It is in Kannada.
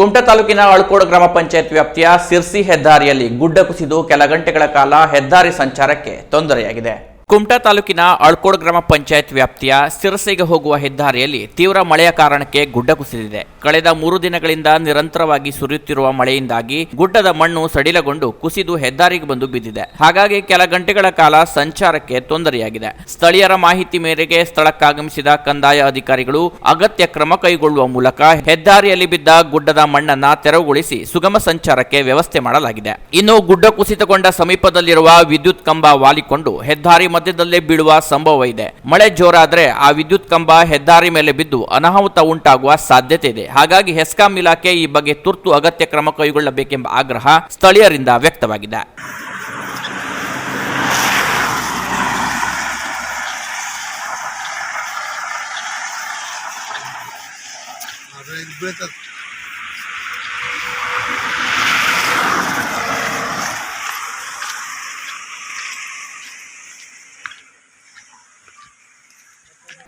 ಕುಮಟಾ ತಾಲೂಕಿನ ಅಳ್ಕೋಡು ಗ್ರಾಮ ಪಂಚಾಯತ್ ವ್ಯಾಪ್ತಿಯ ಸಿರ್ಸಿ ಹೆದ್ದಾರಿಯಲ್ಲಿ ಗುಡ್ಡ ಕುಸಿದು ಕೆಲ ಗಂಟೆಗಳ ಕಾಲ ಹೆದ್ದಾರಿ ಸಂಚಾರಕ್ಕೆ ತೊಂದರೆಯಾಗಿದೆ. ಕುಮಟಾ ತಾಲೂಕಿನ ಅಳ್ಕೋಡ್ ಗ್ರಾಮ ಪಂಚಾಯತ್ ವ್ಯಾಪ್ತಿಯ ಸಿರಸೆಗೆ ಹೋಗುವ ಹೆದ್ದಾರಿಯಲ್ಲಿ ತೀವ್ರ ಮಳೆಯ ಕಾರಣಕ್ಕೆ ಗುಡ್ಡ ಕುಸಿದಿದೆ. ಕಳೆದ ಮೂರು ದಿನಗಳಿಂದ ನಿರಂತರವಾಗಿ ಸುರಿಯುತ್ತಿರುವ ಮಳೆಯಿಂದಾಗಿ ಗುಡ್ಡದ ಮಣ್ಣು ಸಡಿಲಗೊಂಡು ಕುಸಿದು ಹೆದ್ದಾರಿಗೆ ಬಂದು ಬಿದ್ದಿದೆ. ಹಾಗಾಗಿ ಕೆಲ ಗಂಟೆಗಳ ಕಾಲ ಸಂಚಾರಕ್ಕೆ ತೊಂದರೆಯಾಗಿದೆ. ಸ್ಥಳೀಯರ ಮಾಹಿತಿ ಮೇರೆಗೆ ಸ್ಥಳಕ್ಕಾಗಮಿಸಿದ ಕಂದಾಯ ಅಧಿಕಾರಿಗಳು ಅಗತ್ಯ ಕ್ರಮ ಕೈಗೊಳ್ಳುವ ಮೂಲಕ ಹೆದ್ದಾರಿಯಲ್ಲಿ ಬಿದ್ದ ಗುಡ್ಡದ ಮಣ್ಣನ್ನ ತೆರವುಗೊಳಿಸಿ ಸುಗಮ ಸಂಚಾರಕ್ಕೆ ವ್ಯವಸ್ಥೆ ಮಾಡಲಾಗಿದೆ. ಇನ್ನು ಗುಡ್ಡ ಕುಸಿತಗೊಂಡ ಸಮೀಪದಲ್ಲಿರುವ ವಿದ್ಯುತ್ ಕಂಬ ವಾಲಿಕೊಂಡು ಹೆದ್ದಾರಿ ಮಧ್ಯದಲ್ಲೇ ಬೀಳುವ ಸಂಭವ ಇದೆ. ಮಳೆ ಜೋರಾದ್ರೆ ಆ ವಿದ್ಯುತ್ ಕಂಬ ಹೆದ್ದಾರಿ ಮೇಲೆ ಬಿದ್ದು ಅನಾಹುತ ಉಂಟಾಗುವ ಸಾಧ್ಯತೆ ಇದೆ. ಹಾಗಾಗಿ ಹೆಸ್ಕಾಂ ಇಲಾಖೆ ಈ ಬಗ್ಗೆ ತುರ್ತು ಅಗತ್ಯ ಕ್ರಮ ಕೈಗೊಳ್ಳಬೇಕೆಂಬ ಆಗ್ರಹ ಸ್ಥಳೀಯರಿಂದ ವ್ಯಕ್ತವಾಗಿದೆ.